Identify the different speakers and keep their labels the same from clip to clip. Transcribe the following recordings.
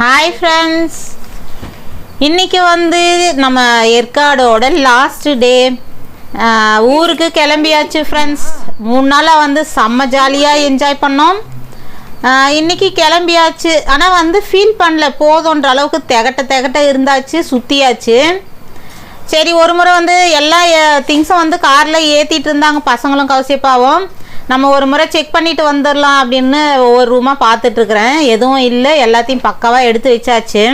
Speaker 1: Hi friends இன்னைக்கு வந்து நம்ம ஏற்காடோட லாஸ்ட் டே ஊருக்கு கிளம்பியாச்சு ஃப்ரெண்ட்ஸ் மூணு நாளாக வந்து செம்ம ஜாலியாக என்ஜாய் பண்ணோம். இன்றைக்கி இன்னைக்கு கிளம்பியாச்சு. ஆனால் வந்து ஃபீல் பண்ணல. போதுன்ற அளவுக்கு திகட்ட திகட்ட இருந்தாச்சு சுற்றியாச்சு சரி ஒரு முறை வந்து எல்லா திங்ஸும் வந்து காரில் ஏற்றிட்டு இருந்தாங்க. பசங்களும் கௌசிப்பாவும் நம்ம ஒரு முறை செக் பண்ணிட்டு வந்துடலாம் அப்படின்னு ஒவ்வொரு ரூமாக பார்த்துட்ருக்குறேன் எதுவும் இல்லை. எல்லாத்தையும் பக்காவாக எடுத்து வச்சாச்சு.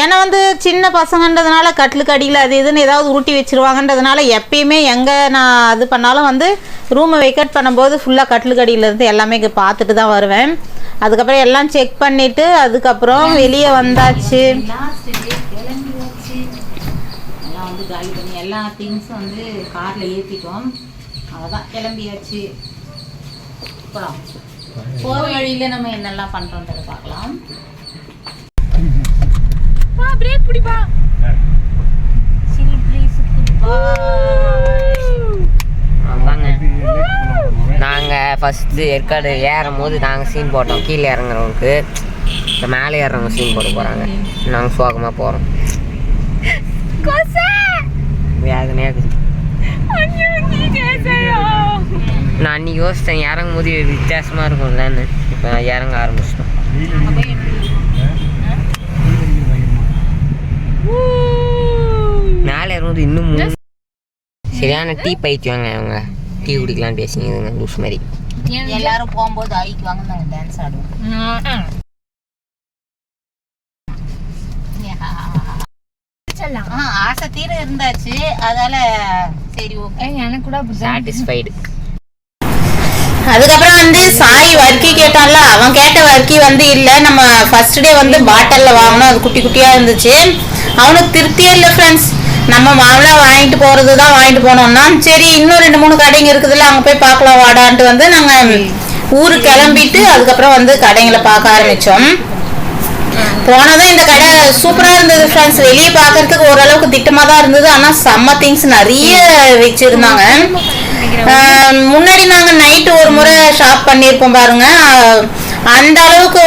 Speaker 1: ஏன்னா வந்து சின்ன பசங்கன்றதுனால கட்டிலுக்கு அடியில் அது இதுன்னு ஏதாவது உருட்டி வச்சிருவாங்கன்றதுனால எப்பயுமே எங்கே நான் அது பண்ணாலும் வந்து ரூமை வெக்கேட் பண்ணும்போது ஃபுல்லாக கட்டிலுக்கு அடியிலேருந்து எல்லாமே பார்த்துட்டு தான் வருவேன். அதுக்கப்புறம் எல்லாம் செக் பண்ணிவிட்டு அதுக்கப்புறம் வெளியே வந்தாச்சு. எல்லாம் எல்லா திங்ஸும் வந்து காரில் ஏற்றிட்டோம் அவ்வளோதான் கிளம்பியாச்சு. போகலாம் போகிற வழியில் நம்ம என்னெல்லாம் பண்ணுறோன்றதை பார்க்கலாம்.
Speaker 2: பிரேக் பிடிப்பா
Speaker 3: நாங்கள் ஃபஸ்ட்டு ஏற்காடு ஏறும் போது நாங்கள் சீன் போட்டோம். கீழே இறங்குறவங்களுக்கு இப்போ மேலே ஏறுறவங்க சீன் போட போகிறாங்க நாங்கள் சோகமாக போகிறோம்
Speaker 2: கொசா!
Speaker 3: வேதனையாக இருக்குது. நான் அன்றைக்கி யோசித்தேன் இறங்கும் போது வித்தியாசமாக இருக்கும்லன்னு. இப்போ இறங்க ஆரம்பிச்சிட்டோம். மேலே ஏறும்போது இன்னும் மூணு சரியான டீ பைத்தியங்க அவங்க டீ குடிக்கலான்னு பேசிங்க லூஸ் மாதிரி.
Speaker 1: எல்லாரும் போகும்போது ஐக்கு வாங்க நாங்கள் டான்ஸ் ஆடுவோம். ஆ. ஆசை தீர இருந்தாச்சு அதால சரி ஓகே
Speaker 2: எனக்கு கூட
Speaker 3: சாட்டிஸ்ஃபைடு
Speaker 1: அதுக்கப்புறம் வந்து சாய் வர்க்கி கேட்டான்ல அவன் கேட்ட வர்க்கி வந்து இல்ல நம்ம ஃபர்ஸ்ட் டே வந்து பாட்டில்ல வாங்கினோம் அது குட்டி குட்டியா இருந்துச்சு. அவனுக்கு திருப்தியே இல்லை ஃப்ரெண்ட்ஸ் நம்ம மாமலா வாங்கிட்டு போறது தான் வாங்கிட்டு போனோம்னா சரி இன்னும் ரெண்டு மூணு கடைங்க இருக்குதுல்ல அங்க போய் பார்க்கலாம் வாடான்ட்டு வந்து நாங்க ஊருக்கு கிளம்பிட்டு அதுக்கப்புறம் வந்து கடைங்களை பார்க்க ஆரம்பிச்சோம். போனதும் இந்த கடை சூப்பரா இருந்தது ஃப்ரெண்ட்ஸ் வெளியே பார்க்கறதுக்கு ஓரளவுக்கு திட்டமா தான் இருந்தது. ஆனா செம்ம திங்ஸ் நிறைய வச்சிருந்தாங்க. முன்னாடி நாங்க நைட்டு ஒரு முறை ஷாப் பண்ணியிருப்போம் பாருங்க. அந்த அளவுக்கு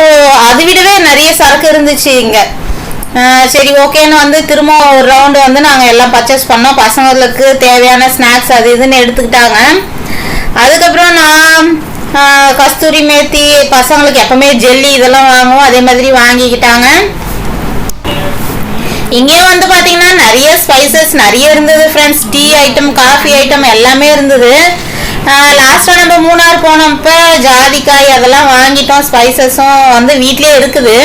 Speaker 1: அதை விடவே நிறைய சரக்கு இருந்துச்சு இங்க. சரி ஓகேன்னு வந்து திரும்ப ஒரு ரவுண்டு வந்து நாங்கள் எல்லாம் பர்ச்சேஸ் பண்ணோம். பசங்களுக்கு தேவையான ஸ்நாக்ஸ் அது இதுன்னு எடுத்துக்கிட்டாங்க. அதுக்கப்புறம் நான் கஸ்தூரி மேத்தி பசங்களுக்கு எப்பவுமே ஜெல்லி இதெல்லாம் வாங்குவோம். அதே மாதிரி வாங்கிக்கிட்டாங்க. இங்கே வந்து பார்த்தீங்கன்னா நிறைய ஸ்பைசஸ் நிறைய இருந்தது friends tea item coffee item எல்லாமே இருந்தது. லாஸ்ட்டாக நம்ம மூணார் போனப்போ ஜாதிக்காய் அதெல்லாம் வாங்கிட்டோம். ஸ்பைசஸும் வந்து வீட்லேயே இருக்குது.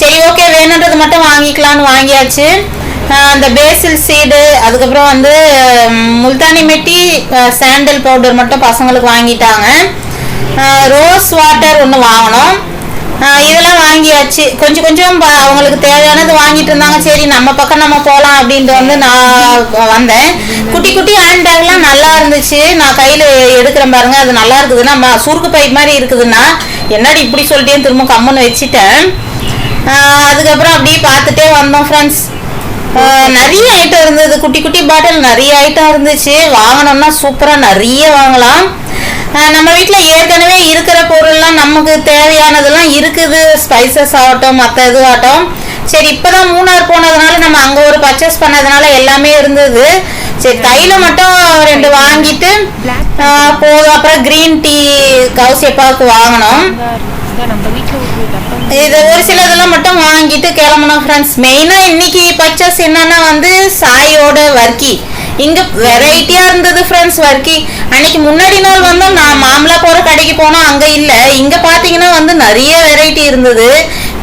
Speaker 1: சரி ஓகே வேணுன்றது மட்டும் வாங்கிக்கலான்னு வாங்கியாச்சு. அந்த பேசில் சீடு அதுக்கப்புறம் வந்து முல்தானி மெட்டி சாண்டல் பவுடர் மட்டும் பசங்களுக்கு வாங்கிட்டாங்க. ரோஸ் வாட்டர் ஒன்று வாங்கினோம் இதெல்லாம் வாங்கியாச்சு. கொஞ்சம் கொஞ்சம் அவங்களுக்கு தேவையானது வாங்கிட்டு இருந்தாங்க. சரி நம்ம பக்கம் நம்ம போகலாம் அப்படின்ட்டு வந்து நான் வந்தேன். குட்டி குட்டி ஹேண்ட் பேக்லாம் நல்லா இருந்துச்சு. நான் கையில் எடுக்கிறேன் பாருங்க. அது நல்லா இருக்குதுன்னா ம- சுருக்கு பை மாதிரி இருக்குதுன்னா என்னடி இப்படி சொல்லிட்டே திரும்ப கம்முன்னு வச்சுட்டேன். அதுக்கப்புறம் அப்படியே பார்த்துட்டே வந்தோம் ஃப்ரெண்ட்ஸ் நிறைய ஐட்டம் இருந்தது. குட்டி குட்டி பாட்டில் நிறைய ஐட்டம் இருந்துச்சு. வாங்கினோம்னா சூப்பராக நிறைய வாங்கலாம். நம்ம வீட்டில் ஏற்கனவே இருக்கிற பொருள்லாம் நமக்கு தேவையானதெல்லாம் இருக்குது. ஸ்பைசஸ் ஆகட்டும் மற்ற இதுவாகட்டும். சரி இப்போதான் மூணார் போனதுனால நம்ம அங்கே ஒரு பர்ச்சேஸ் பண்ணதுனால எல்லாமே இருந்தது. சரி தைலம் மட்டும் ரெண்டு வாங்கிட்டு போதும். அப்புறம் க்ரீன் டீ கவுசியப்பாவுக்கு வாங்கினோம். இது ஒரு சில இதெல்லாம் மட்டும் வாங்கிட்டு கிளம்பணும் ஃப்ரெண்ட்ஸ் மெயினாக இன்னைக்கு பர்ச்சேஸ் என்னன்னா வந்து சாயோட வர்க்கி. இங்க வெரைட்டியா இருந்தது ஃப்ரெண்ட்ஸ் வர்க்கி. அன்னைக்கு முன்னாடி நாள் வந்து நான் மாமலா போற கடைக்கு போனோம் அங்க இல்ல. இங்க பாத்தீங்கன்னா வந்து நிறைய வெரைட்டி இருந்தது.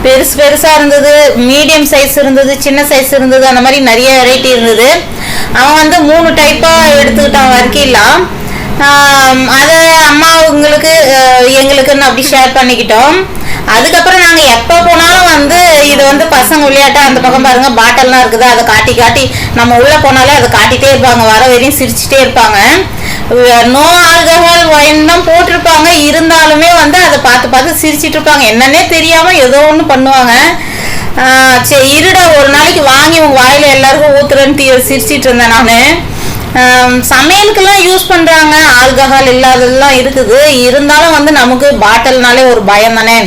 Speaker 1: பெருசு பெருசா இருந்தது. மீடியம் சைஸ் இருந்தது சின்ன சைஸ் இருந்தது அந்த மாதிரி நிறைய வெரைட்டி இருந்தது. அவன் வந்து மூணு டைப்பா எடுத்துக்கிட்டான் வர்க்கிலாம் அதை அம்மா உங்களுக்கு எங்களுக்குன்னு அப்படி ஷேர் பண்ணிக்கிட்டோம். அதுக்கப்புறம் நாங்கள் எப்போ போனாலும் வந்து இது வந்து பசங்க விளையாட்டா அந்த பக்கம் பாருங்க பாட்டல்லாம் இருக்குது. அதை காட்டி காட்டி நம்ம உள்ளே போனாலே அதை காட்டிட்டே இருப்பாங்க. வர வரையும் சிரிச்சுட்டே இருப்பாங்க. நோ ஆல்கஹால் ஒயின் தான் போட்டிருப்பாங்க. இருந்தாலுமே வந்து அதை பார்த்து பார்த்து சிரிச்சிட்டு இருப்பாங்க. என்னன்னே தெரியாமல் ஏதோ ஒன்று பண்ணுவாங்க. சரி இருடா ஒரு நாளைக்கு வாங்கி உங்க வாயில எல்லாருக்கும் ஊத்துறேன்னு சிரிச்சிட்டு இருந்தேன் நான். சமையலுக்கெல்லாம் யூஸ் பண்றாங்க. ஆல்கஹால் இல்லாததெல்லாம் இருக்குது. இருந்தாலும் வந்து நமக்கு பாட்டில்னாலே ஒரு பயம் தானே.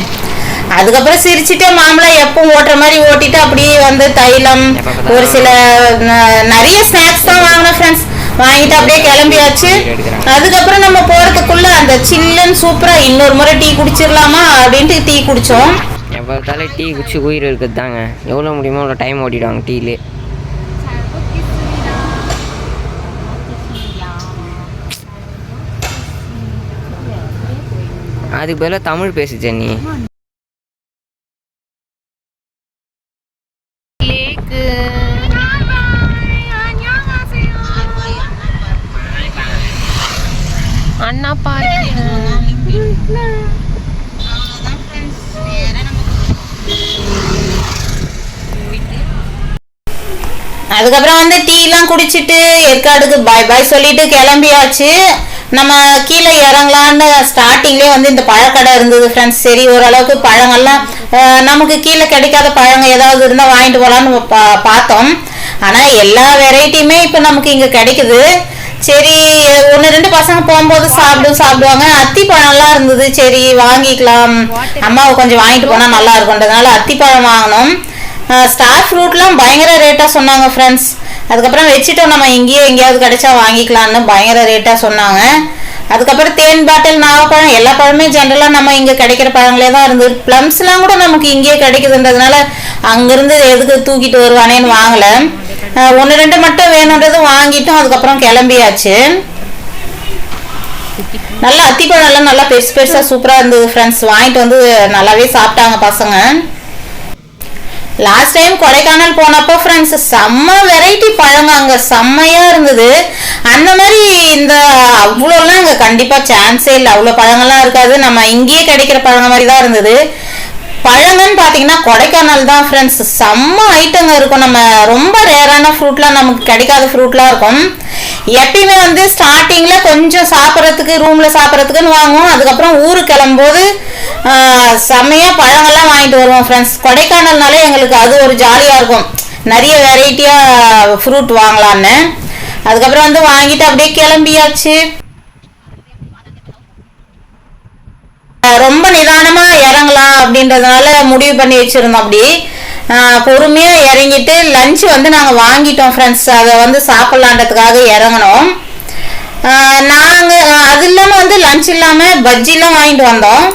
Speaker 1: அதுக்கப்புறம் சிரிச்சுட்டே மாமலா எப்பவும் ஓட்டுற மாதிரி ஓட்டிட்டு அப்படியே வந்து தைலம் ஒரு சில ந- நிறைய ஸ்நாக்ஸ் தான் வாங்கினோம் ஃப்ரெண்ட்ஸ் வாங்கிட்டு அப்படியே கிளம்பியாச்சு. அதுக்கப்புறம் நம்ம போறதுக்குள்ள அந்த சில்லுன்னு சூப்பரா இன்னொரு முறை டீ குடிச்சிடலாமா அப்படின்ட்டு டீ குடிச்சோம்.
Speaker 3: பார்த்தாலும் டீ குடிச்சு உயிர் இருக்குது தாங்க எவ்வளோ முடியுமோ அவ்வளோ டைம் ஓட்டிடுவாங்க டீலே அதுக்கு பதிலாக தமிழ் பேசு ஜென்னி
Speaker 2: லேக்கு அண்ணா பார்க்
Speaker 1: அதுக்கப்புறம் வந்து டீ எல்லாம் குடிச்சிட்டு ஏற்காடுக்கு பாய் பாய் சொல்லிட்டு கிளம்பியாச்சு. நம்ம கீழே இறங்கலான்னு ஸ்டார்டிங்லேயே வந்து இந்த பழக்கடை இருந்தது ஃப்ரெண்ட்ஸ் சரி ஓரளவுக்கு பழங்கள்லாம் நமக்கு கீழே கிடைக்காத பழங்க ஏதாவது இருந்தால் வாங்கிட்டு போகலான்னு பா பார்த்தோம். ஆனால் எல்லா வெரைட்டியுமே இப்போ நமக்கு இங்கே கிடைக்குது. சரி ஒன்று ரெண்டு பசங்க போகும்போது சாப்பிடு சாப்பிடுவாங்க. அத்தி பழம்லாம் இருந்தது. சரி வாங்கிக்கலாம். அம்மாவை கொஞ்சம் வாங்கிட்டு போனால் நல்லா இருக்கும்ன்றதுனால அத்திப்பழம் வாங்கினோம். ஸ்டார் ஃப்ரூட்லாம் பயங்கர ரேட்டாக சொன்னாங்க ஃப்ரெண்ட்ஸ் அதுக்கப்புறம் வச்சுட்டோம் நம்ம இங்கேயே எங்கேயாவது கிடைச்சா வாங்கிக்கலாம்னு பயங்கர ரேட்டாக சொன்னாங்க. அதுக்கப்புறம் தேன் பாட்டில் நாகப்பழம் எல்லா பழமே ஜென்ரலாக நம்ம இங்கே கிடைக்கிற பழங்களே தான் இருந்தது ப்ளம்ஸ்லாம் கூட நமக்கு இங்கேயே கிடைக்குதுன்றதுனால அங்கேருந்து எதுக்கு தூக்கிட்டு வருவானேன்னு வாங்கலை. ஒன்று ரெண்டு மட்டும் வேணுன்றது வாங்கிட்டோம். அதுக்கப்புறம் கிளம்பியாச்சு. நல்லா அத்திப்பழம் எல்லாம் நல்லா பெருசு பெருசாக சூப்பராக இருந்தது ஃப்ரெண்ட்ஸ் வாங்கிட்டு வந்து நல்லாவே சாப்பிட்டாங்க பசங்க. லாஸ்ட் டைம் கொடைக்கானல் போனப்போ ஃப்ரெண்ட்ஸ் செம்ம வெரைட்டி பழங்க அங்கே. செம்மையாக இருந்தது. அந்த மாதிரி இந்த அவ்வளோலாம் அங்கே கண்டிப்பாக சான்ஸே இல்லை. அவ்வளோ பழங்கள்லாம் இருக்காது. நம்ம இங்கேயே கிடைக்கிற பழங்க மாதிரி தான் இருந்தது. பழங்கன்னு பார்த்தீங்கன்னா கொடைக்கானல் தான் ஃப்ரெண்ட்ஸ் செம்ம ஐட்டங்க இருக்கும். நம்ம ரொம்ப ரேரான ஃப்ரூட்லாம் நமக்கு கிடைக்காத ஃப்ரூட்லாம் இருக்கும். எப்பயுமே வந்து ஸ்டார்டிங்கில் கொஞ்சம் சாப்பிட்றதுக்கு ரூமில் சாப்பிட்றதுக்குன்னு வாங்குவோம். அதுக்கப்புறம் ஊருக்கு கிளம்பும்போது செம்மையாக பழங்கள்லாம் வாங்கிட்டு வருவோம் ஃப்ரெண்ட்ஸ் கொடைக்கானல்னாலே எங்களுக்கு அது ஒரு ஜாலியாக இருக்கும். நிறைய வெரைட்டியாக ஃப்ரூட் வாங்கலான்னு அதுக்கப்புறம் வந்து வாங்கிட்டு அப்படியே கிளம்பியாச்சு. ரொம்ப நிதானமாக இறங்கலாம் அப்படின்றதுனால முடிவு பண்ணி வச்சிருந்தோம் அப்படி. பொறுமையாக இறங்கிட்டு லஞ்சு வந்து நாங்கள் வாங்கிட்டோம் ஃப்ரெண்ட்ஸ் அதை வந்து சாப்பிட்லான்றதுக்காக இறங்கினோம். நாங்கள் அது இல்லாமல் வந்து லஞ்ச் இல்லாமல் பஜ்ஜிலாம் வாங்கிட்டு வந்தோம்.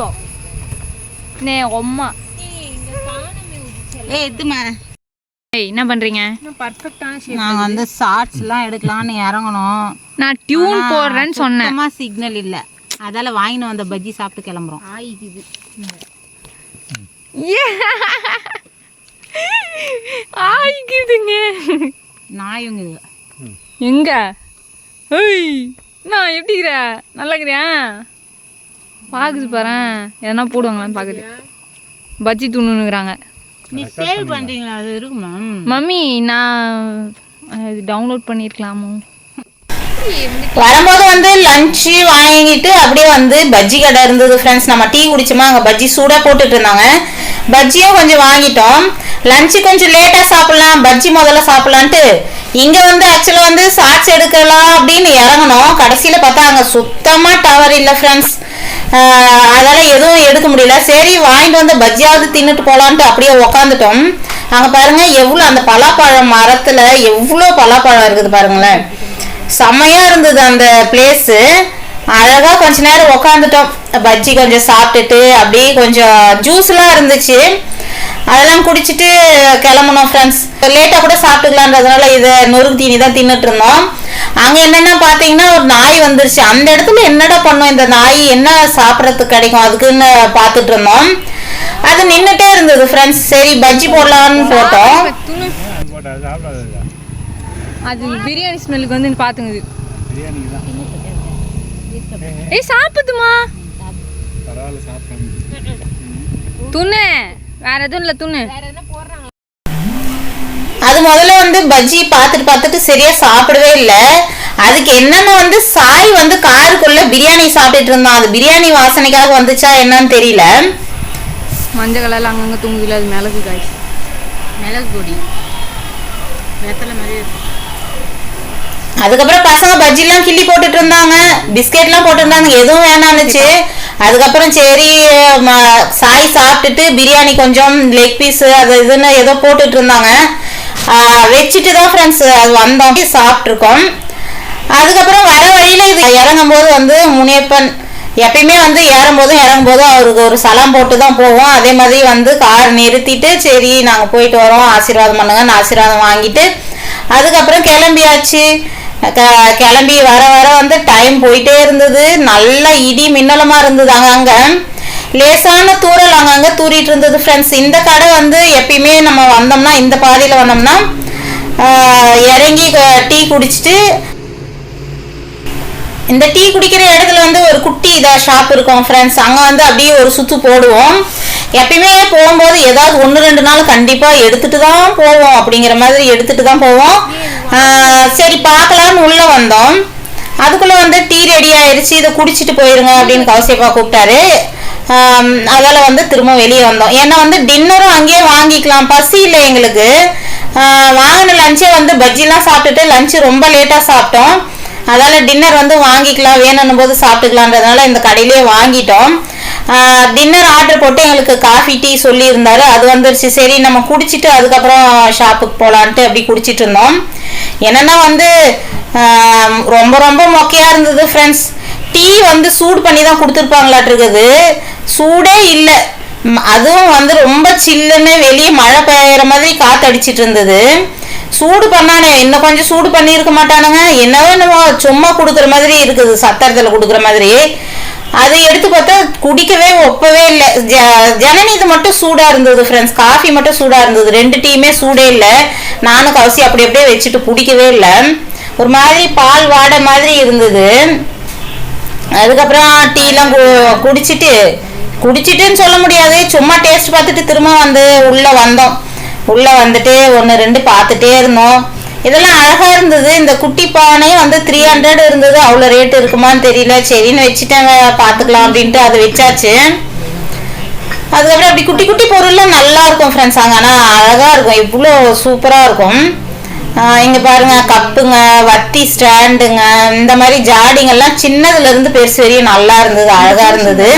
Speaker 2: எடுத்துக்கோ நே அம்மா
Speaker 1: ஏ
Speaker 2: ஏய் என்ன பண்றீங்க?
Speaker 1: நாங்க வந்து ஷார்ட்ஸ் எல்லாம் எடுக்கலாம்னு இறங்கணும்.
Speaker 2: நான் டியூன் போடுறேன்னு சொன்னேன்.
Speaker 1: சிக்னல் இல்ல. அதால வாங்கின வந்த பஜ்ஜி சாப்பிட்டு கிளம்புறோம்.
Speaker 2: ஆயிக்குது.
Speaker 1: ஆயிக்குதுங்க. நாயுங்குது
Speaker 2: எங்க? நான் எப்படி இருக்கிற? நல்லா இருக்கிறேன் பாக்குது பாரு. எதனா போடுவாங்களான்னு பாக்குது. பஜ்ஜி தூணுங்கிறாங்க
Speaker 1: நீ சேவ் பண்றீங்களா? அது இருக்குமா?
Speaker 2: மம்மி நான் இது டவுன்லோட் பண்ணியிருக்கலாமோ
Speaker 1: வரும்போது வந்து லஞ்சு வாங்கிட்டு அப்படியே வந்து பஜ்ஜி கடை இருந்தது ஃப்ரெண்ட்ஸ் நம்ம டீ குடிச்சோமா அங்கே பஜ்ஜி சூடாக போட்டுட்டு இருந்தாங்க. பஜ்ஜியும் கொஞ்சம் வாங்கிட்டோம். லஞ்சு கொஞ்சம் லேட்டாக சாப்பிடலாம். பஜ்ஜி முதல்ல சாப்பிடலான்ட்டு இங்கே வந்து ஆக்சுவலாக வந்து ஷார்ட்ஸ் எடுக்கலாம் அப்படின்னு இறங்கணும் கடைசியில் பார்த்தா அங்கே சுத்தமாக டவர் இல்லை ஃப்ரெண்ட்ஸ் அதெல்லாம் எதுவும் எடுக்க முடியல. சரி வாங்கிட்டு வந்து பஜ்ஜியாவது தின்னுட்டு போகலான்ட்டு அப்படியே உக்காந்துட்டோம். அங்கே பாருங்க எவ்வளோ அந்த பலாப்பழம் மரத்தில் எவ்வளோ பலாப்பழம் இருக்குது பாருங்களேன். செம்மையா இருந்தது அந்த பிளேஸு அழகா கொஞ்ச நேரம் உக்காந்துட்டோம். பஜ்ஜி கொஞ்சம் சாப்பிட்டுட்டு அப்படியே கொஞ்சம் ஜூஸ்லாம் இருந்துச்சு. அதெல்லாம் குடிச்சிட்டு கிளம்புனோம் ஃப்ரெண்ட்ஸ் லேட்டாக கூட சாப்பிட்டுக்கலான்றதுனால இதை நொறுக்கு தீனி தான் தின்னுட்டு இருந்தோம். அங்கே என்னென்ன பார்த்தீங்கன்னா ஒரு நாய் வந்துருச்சு. அந்த இடத்துல என்னடா பண்ணோம்? இந்த நாய் என்ன சாப்பிட்றதுக்கு கிடைக்கும்? அதுக்குன்னு பார்த்துட்டு இருந்தோம். அது நின்றுட்டே இருந்தது ஃப்ரெண்ட்ஸ் சரி பஜ்ஜி போடலான்னு போட்டோம்.
Speaker 2: அது பிரியாணி ஸ்மெல்லுக்கு வந்து பாத்துங்குது ஏய் சாப்பிடுமா துண்ணு. வேற எதுவும் இல்லை துண்ணு.
Speaker 1: அது முதல்ல வந்து பஜ்ஜி பார்த்துட்டு பார்த்துட்டு சரியா சாப்பிடவே இல்லை. அதுக்கு என்னன்னு வந்து சாய் வந்து காருக்குள்ள பிரியாணி சாப்பிட்டுட்டு இருந்தான். அது பிரியாணி வாசனைக்காக வந்துச்சா என்னன்னு தெரியல.
Speaker 2: மஞ்சள் கலரில் அங்கங்கே தூங்குதுல அது மிளகு காய்.
Speaker 4: மிளகு பொடி. வெத்தலை மாதிரி
Speaker 1: அதுக்கப்புறம் பசங்க பஜ்ஜிலாம் கிள்ளி போட்டுட்டு இருந்தாங்க. பிஸ்கெட்லாம் போட்டுருந்தாங்க எதுவும் வேணான்னுச்சு அதுக்கப்புறம் சரி சாய் சாப்பிட்டுட்டு பிரியாணி கொஞ்சம் லெக் பீஸ் அது இதுன்னு ஏதோ போட்டுட்டு இருந்தாங்க. வச்சுட்டு தான் ஃப்ரெண்ட்ஸ் அது வந்தோம். சாப்பிட்ருக்கோம் அதுக்கப்புறம் வர வழியில இது இறங்கும் போது வந்து முனியப்பன் எப்பயுமே வந்து ஏறும்போதும் இறங்கும்போதும் அவருக்கு ஒரு சலம் போட்டு தான் போவோம். அதே மாதிரி வந்து கார் நிறுத்திட்டு சரி நாங்கள் போயிட்டு வரோம். ஆசீர்வாதம் பண்ணுங்கன்னு ஆசீர்வாதம் வாங்கிட்டு அதுக்கப்புறம் கிளம்பியாச்சு. க- கிளம்பி வர வர வந்து டைம் போயிட்டே இருந்தது. நல்ல இடி மின்னலமாக இருந்தது அங்கங்கே லேசான தூரல் அங்கங்க தூரிட்டு இருந்தது ஃப்ரெண்ட்ஸ் இந்த கடை வந்து எப்பயுமே நம்ம வந்தோம்னா இந்த பாதையில வந்தோம்னா இறங்கி க- டீ குடிச்சிட்டு இந்த டீ குடிக்கிற இடத்துல வந்து ஒரு குட்டி இதாக ஷாப் இருக்கும் ஃப்ரெண்ட்ஸ் அங்கே வந்து அப்படியே ஒரு சுத்து போடுவோம். எப்பயுமே போகும்போது ஏதாவது ஒன்று ரெண்டு நாள் கண்டிப்பாக எடுத்துட்டு தான் போவோம் அப்படிங்கிற மாதிரி எடுத்துட்டு தான் போவோம். சரி பார்க்கலான்னு உள்ளே வந்தோம். அதுக்குள்ளே வந்து டீ ரெடி ஆயிடுச்சு இதை குடிச்சிட்டு போயிருங்க அப்படின்னு கௌசியப்பா கூப்பிட்டாரு. அதால் வந்து திரும்ப வெளியே வந்தோம். ஏன்னா வந்து டின்னரும் அங்கேயே வாங்கிக்கலாம். பசி இல்லை எங்களுக்கு. வாங்கின லஞ்சே வந்து பஜ்ஜிலாம் சாப்பிட்டுட்டு லஞ்சு ரொம்ப லேட்டாக சாப்பிட்டோம். அதால டின்னர் வந்து வாங்கிக்கலாம் வேணும்னும் போது சாப்பிட்டுக்கலான்றதுனால இந்த கடையிலேயே வாங்கிட்டோம். டின்னர் ஆர்டர் போட்டு எங்களுக்கு காஃபி டீ சொல்லியிருந்தாரு. அது வந்துருச்சு. சரி நம்ம குடிச்சிட்டு அதுக்கப்புறம் ஷாப்புக்கு போகலான்ட்டு அப்படி குடிச்சிட்டு இருந்தோம். என்னென்னா வந்து ரொம்ப ரொம்ப மொக்கையா இருந்தது ஃப்ரெண்ட்ஸ் டீ வந்து சூடு பண்ணி தான் கொடுத்துருப்பாங்களாட்டு இருக்குது சூடே இல்லை. அதுவும் வந்து ரொம்ப சில்லுன்னு வெளியே மழை பெய்கிற மாதிரி காத்து அடிச்சிட்டு இருந்தது. சூடு பண்ணானே இன்னும் கொஞ்சம் சூடு பண்ணியிருக்க மாட்டானுங்க. என்னவோ என்னவோ சும்மா கொடுக்குற மாதிரி இருக்குது சத்திரத்தில் கொடுக்குற மாதிரி. அதை எடுத்து பார்த்தா குடிக்கவே ஒப்பவே இல்லை. ஜ- ஜனனி இது மட்டும் சூடாக இருந்தது ஃப்ரெண்ட்ஸ் காஃபி மட்டும் சூடாக இருந்தது. ரெண்டு டீயுமே சூடே இல்லை. நானும் கவசி அப்படி அப்படியே வச்சுட்டு பிடிக்கவே இல்லை. ஒரு மாதிரி பால் வாடை மாதிரி இருந்தது. அதுக்கப்புறம் டீலாம் கு- குடிச்சிட்டு குடிச்சிட்டுன்னு சொல்ல முடியாது. சும்மா டேஸ்ட் பார்த்துட்டு திரும்ப வந்து உள்ளே வந்தோம். உள்ளே வந்துட்டு ஒன்று ரெண்டு பார்த்துட்டே இருந்தோம். இதெல்லாம் அழகாக இருந்தது. இந்த குட்டி பானை வந்து த்ரீ ஹண்ட்ரட் இருந்தது. அவ்வளோ ரேட் இருக்குமான்னு தெரியல. சரின்னு வச்சுட்டாங்க. பார்த்துக்கலாம் அப்படின்ட்டு அதை வச்சாச்சு. அதுக்கப்புறம் அப்படி குட்டி குட்டி பொருள்லாம் நல்லா இருக்கும் ஃப்ரெண்ட்ஸ் அங்கே ஆனால் அழகாக இருக்கும். இவ்வளோ சூப்பராக இருக்கும். இங்க பாருங்க கப்புங்க வத்தி ஸ்டாண்டுங்க இந்த மாதிரி ஜாடிங்கெல்லாம் சின்னதுல இருந்து பெருசு வரையும் நல்லா இருந்தது அழகா இருந்தது.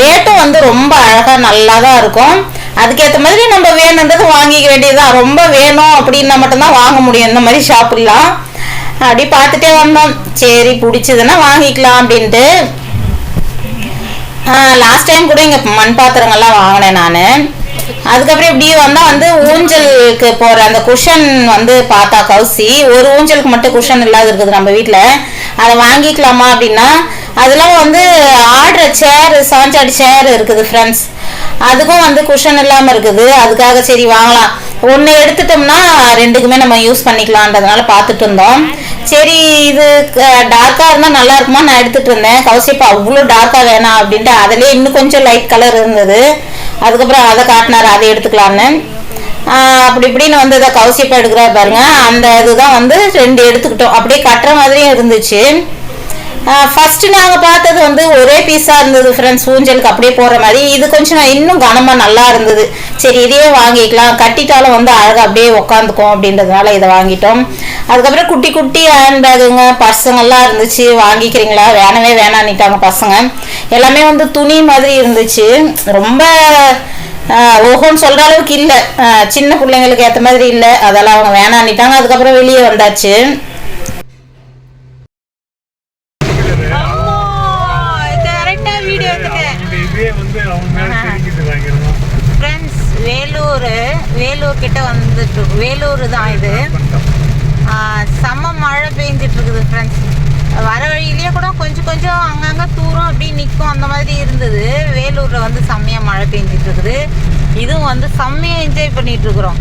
Speaker 1: ரேட்டும் வந்து ரொம்ப அழகா நல்லா தான் இருக்கும். அதுக்கேற்ற மாதிரி நம்ம வேணுன்றது வாங்கிக்க வேண்டியதுதான். ரொம்ப வேணும் அப்படின்னா மட்டும்தான் வாங்க முடியும். இந்த மாதிரி ஷாப்லாம் அப்படி பார்த்துட்டே வந்தோம். சரி பிடிச்சதுன்னா வாங்கிக்கலாம் அப்படின்ட்டு. லாஸ்ட் டைம் கூட இங்கே மண் பாத்திரங்கள்லாம் வாங்கினேன் நான். அதுக்கப்புறம் இப்படியே வந்தால் வந்து ஊஞ்சலுக்கு போகிற அந்த குஷன் வந்து பார்த்தா கவுசி ஒரு ஊஞ்சலுக்கு மட்டும் குஷன் இல்லாத இருக்குது நம்ம வீட்டில் அதை வாங்கிக்கலாமா அப்படின்னா அதெல்லாம் வந்து ஆடுற சேர் சாஞ்சாடி சேர் இருக்குது ஃப்ரெண்ட்ஸ் அதுக்கும் வந்து குஷன் இல்லாமல் இருக்குது. அதுக்காக சரி வாங்கலாம். ஒன்று எடுத்துட்டோம்னா ரெண்டுக்குமே நம்ம யூஸ் பண்ணிக்கலான்றதுனால பார்த்துட்டு இருந்தோம். சரி இது டார்க்காக இருந்தால் நல்லா இருக்குமா? நான் எடுத்துட்டு இருந்தேன். கவசிப்பா அவ்வளோ டார்க்காக வேணாம் அப்படின்ட்டு. அதுலேயே இன்னும் கொஞ்சம் லைட் கலர் இருந்தது. அதுக்கப்புறம் அதை காட்டினார் அதை எடுத்துக்கலான்னு அப்படி இப்படின்னு வந்து இதை கௌசிப்பா எடுக்கிறா பாருங்க. அந்த இதுதான் வந்து ரெண்டு எடுத்துக்கிட்டோம். அப்படியே கட்டுற மாதிரியும் இருந்துச்சு. ஃபர்ஸ்ட் நாங்க பார்த்தது வந்து ஒரே பீஸா இருந்தது ஃப்ரெண்ட்ஸ் ஊஞ்சலுக்கு அப்படியே போற மாதிரி. இது கொஞ்சம் நான் இன்னும் கனமா நல்லா இருந்தது. சரி இதையே வாங்கிக்கலாம். கட்டிட்டாலும் வந்து அழகா அப்படியே உக்காந்துக்கும் அப்படின்றதுனால இதை வாங்கிட்டோம். அதுக்கப்புறம் குட்டி குட்டி ஹேண்ட் பேக்குங்க பசங்கள்லாம் இருந்துச்சு. வாங்கிக்கிறீங்களா? வேணவே வேணான்னுட்டாங்க பசங்க. எல்லாமே வந்து துணி மாதிரி இருந்துச்சு. ரொம்ப ஓஹோன்னு சொல்ற அளவுக்கு இல்லை. சின்ன பிள்ளைங்களுக்கு ஏற்ற மாதிரி இல்லை. அதெல்லாம் அவங்க வேணான்னுட்டாங்க. அதுக்கப்புறம் வெளியே வந்தாச்சு
Speaker 5: இந்த இதே வந்து அவங்க மேல தெரிஞ்சுட்டு வாங்கிடணும்
Speaker 1: ஃப்ரெண்ட்ஸ் வேலூர் வேலூர் கிட்ட வந்துட்டு வேலூர் தான் இது. செம்ம மழை பெஞ்சிட்டு இருக்குது ஃப்ரெண்ட்ஸ் வர வழியிலேயே கூட கொஞ்சம் கொஞ்சம் அங்கங்கே தூரம் அப்படி நிற்கும் அந்த மாதிரி இருந்தது. வேலூரில் வந்து செம்மையாக மழை பெஞ்சிட்டு இருக்குது இதுவும் வந்து செம்மையாக என்ஜாய் பண்ணிட்டு இருக்கிறோம்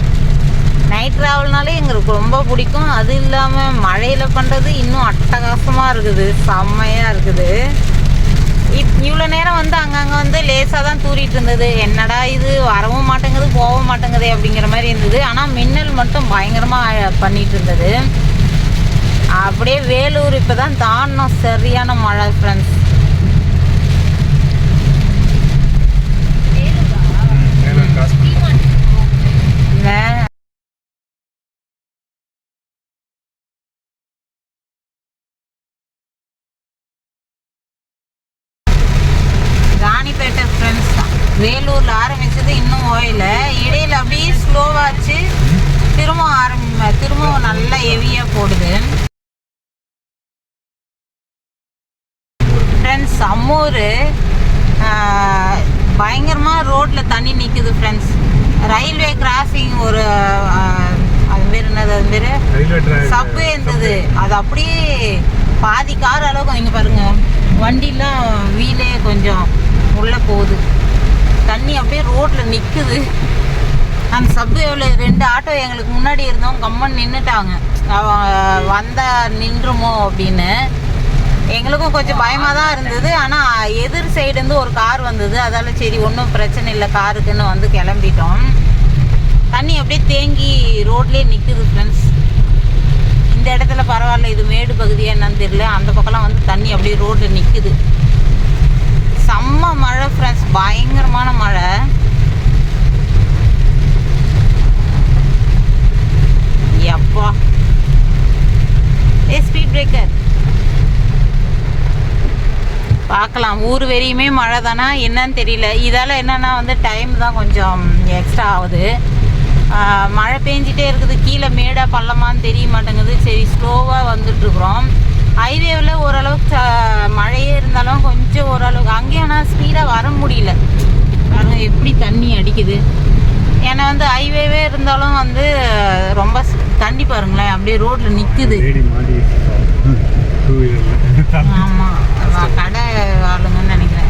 Speaker 1: நைட் ட்ராவல்னாலே எங்களுக்கு ரொம்ப பிடிக்கும். அது இல்லாமல் மழையில் பண்ணுறது இன்னும் அட்டகாசமாக இருக்குது. செம்மையாக இருக்குது. இப் இவ்வளோ நேரம் வந்து அங்கங்கே வந்து லேசாக தான் தூரிட்டு இருந்தது என்னடா இது? வரவும் மாட்டேங்குது போகவும் மாட்டேங்குது அப்படிங்கிற மாதிரி இருந்தது. ஆனால் மின்னல் மட்டும் பயங்கரமாக பண்ணிட்டு இருந்தது அப்படியே வேலூர் இப்போ தான் தாண்டணும் சரியான மழை ஃப்ரெண்ட்ஸ்
Speaker 5: மேலே
Speaker 1: வேலூரில் ஆரம்பிச்சது இன்னும் ஓயல. இடையில அப்படியே ஸ்லோவாச்சு திரும்ப ஆரம்பி திரும்பவும் நல்லா ஹெவியாக போடுது. ஃப்ரெண்ட்ஸ் அம்மூர் பயங்கரமாக ரோட்டில் தண்ணி நிற்குது ஃப்ரெண்ட்ஸ் ரயில்வே கிராசிங் ஒரு அது பேர் என்னது அது பேர்? சப்வே இருந்தது. அது அப்படியே பாதி கார் அளவுக்கு இங்கே பாருங்க. வண்டிலாம் வீலே கொஞ்சம் உள்ளே போகுது. தண்ணி அப்படியே ரோட்டில் நிற்குது அந்த சப்வேவில் ரெண்டு ஆட்டோ எங்களுக்கு முன்னாடி இருந்தவங்க கம்மன் நின்றுட்டாங்க வந்தா நின்றுமோ அப்படின்னு. எங்களுக்கும் கொஞ்சம் பயமாக தான் இருந்தது. ஆனால் எதிர் சைடுந்து ஒரு கார் வந்தது. அதால் சரி ஒன்றும் பிரச்சனை இல்லை. காருக்குன்னு வந்து கிளம்பிட்டோம். தண்ணி அப்படியே தேங்கி ரோட்லேயே நிற்குது ஃப்ரெண்ட்ஸ் இந்த இடத்துல பரவாயில்ல. இது மேடு பகுதியாக என்னன்னு தெரியல. அந்த பக்கம்லாம் வந்து தண்ணி அப்படியே ரோட்டில் நிற்குது செம்ம மழை ஃப்ரெண்ட்ஸ் பயங்கரமான மழை. எப்பா. ஏ ஸ்பீட் பிரேக்கர் பார்க்கலாம். ஊர் வெறியுமே மழை தானா? என்னன்னு தெரியல. இதால் என்னென்னா வந்து டைம் தான் கொஞ்சம் எக்ஸ்ட்ரா ஆகுது. மழை பெஞ்சிட்டே இருக்குது. கீழே மேடாக பள்ளமான்னு தெரிய மாட்டேங்குது. சரி ஸ்லோவாக வந்துட்டுருக்குறோம். ஹைவேவில் ஓரளவுக்கு ச- மழையே இருந்தாலும் கொஞ்சம் ஓரளவுக்கு அங்கேயும் ஆனால் ஸ்பீடாக வர முடியல. பாருங்க எப்படி தண்ணி அடிக்குது. ஏன்னா வந்து ஹைவேவே இருந்தாலும் வந்து ரொம்ப ஸ்- தண்ணி பாருங்களேன் அப்படியே ரோட்டில் நிற்குது ஆமாம் கடை ஆளுங்கன்னு நினைக்கிறேன்.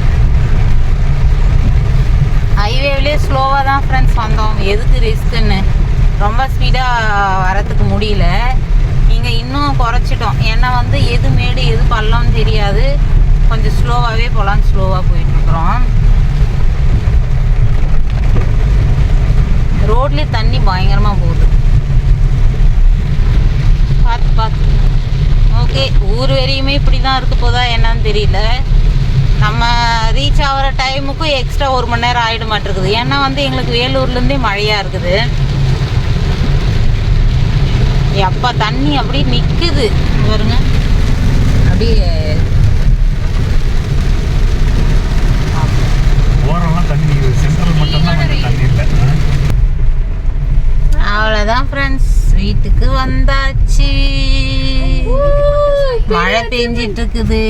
Speaker 1: ஹைவேவிலே ஸ்லோவாக தான் ஃப்ரெண்ட்ஸ் வந்தோம். எதுக்கு ரிஸ்க்குன்னு ரொம்ப ஸ்பீடாக வரத்துக்கு முடியல. இங்கே இன்னும் குறைச்சிட்டோம். ஏன்னா வந்து எது மேடு எது பள்ளம்னு தெரியாது. கொஞ்சம் ஸ்லோவாகவே போகலான்னு ஸ்லோவாக போயிட்டுருக்குறோம். ரோட்லேயே தண்ணி பயங்கரமாக போகுது. பார்த்து பார்த்து ஓகே ஊர் வரையுமே இப்படி தான் இருக்க போதா என்னன்னு தெரியல. நம்ம ரீச் ஆகிற டைமுக்கும் எக்ஸ்ட்ரா ஒரு மணி நேரம் ஆகிட மாட்டேருக்குது ஏன்னா வந்து எங்களுக்கு வேலூர்லேருந்தே மழையாக இருக்குது. எப்பா தண்ணி அப்படியே நிற்குது பாருங்க. அப்படியே. அவ்வளோதான் ஃப்ரெண்ட்ஸ் வீட்டுக்கு வந்தாச்சு மழை பெஞ்சிட்டு இருக்குது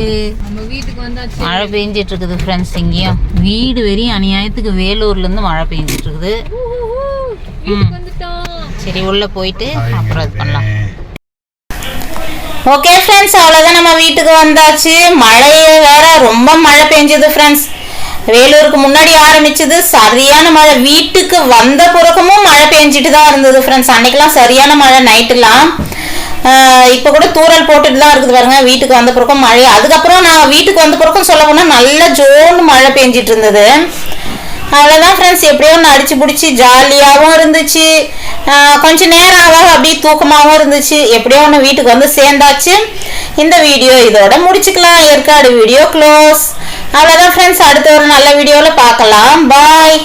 Speaker 2: நம்ம வீட்டுக்கு வந்தாச்சு.
Speaker 1: மழை பெஞ்சிட்டு இருக்குது ஃப்ரெண்ட்ஸ் இங்கேயும் வீடு வெறியும் அநியாயத்துக்கு வேலூர்ல இருந்து மழை பெஞ்சிட்டு இருக்குது சரி உள்ள போயிட்டு அப்புறம் இது பண்ணலாம். ஓகே ஃப்ரெண்ட்ஸ் அவ்வளோதான் நம்ம வீட்டுக்கு வந்தாச்சு. மழையே வேற ரொம்ப மழை பெஞ்சது ஃப்ரெண்ட்ஸ் வேலூருக்கு முன்னாடி ஆரம்பிச்சது சரியான மழை. வீட்டுக்கு வந்த பிறகுமும் மழை பெஞ்சிட்டு தான் இருந்தது ஃப்ரெண்ட்ஸ் அன்னைக்கெல்லாம் சரியான மழை நைட்டுலாம் இப்போ கூட தூறல் போட்டுட்டு தான் இருக்குது பாருங்க. வீட்டுக்கு வந்த பிறகும் மழை. அதுக்கப்புறம் நான் வீட்டுக்கு வந்த பிறகும் சொல்ல போனால் நல்ல ஜோன்னு மழை பெஞ்சிட்டு இருந்தது. அவ்வளோதான் ஃப்ரெண்ட்ஸ் எப்படியோ ஒன்று அடிச்சு பிடிச்சி ஜாலியாகவும் இருந்துச்சு. கொஞ்சம் நேரம் ஆக அப்படியே தூக்கமாகவும் இருந்துச்சு. எப்படியோ ஒன்று வீட்டுக்கு வந்து சேர்ந்தாச்சு. இந்த வீடியோ இதோட முடிச்சுக்கலாம். ஏற்காடு வீடியோ க்ளோஸ் அவ்வளோதான் ஃப்ரெண்ட்ஸ் அடுத்த ஒரு நல்ல வீடியோவில் பார்க்கலாம். பாய்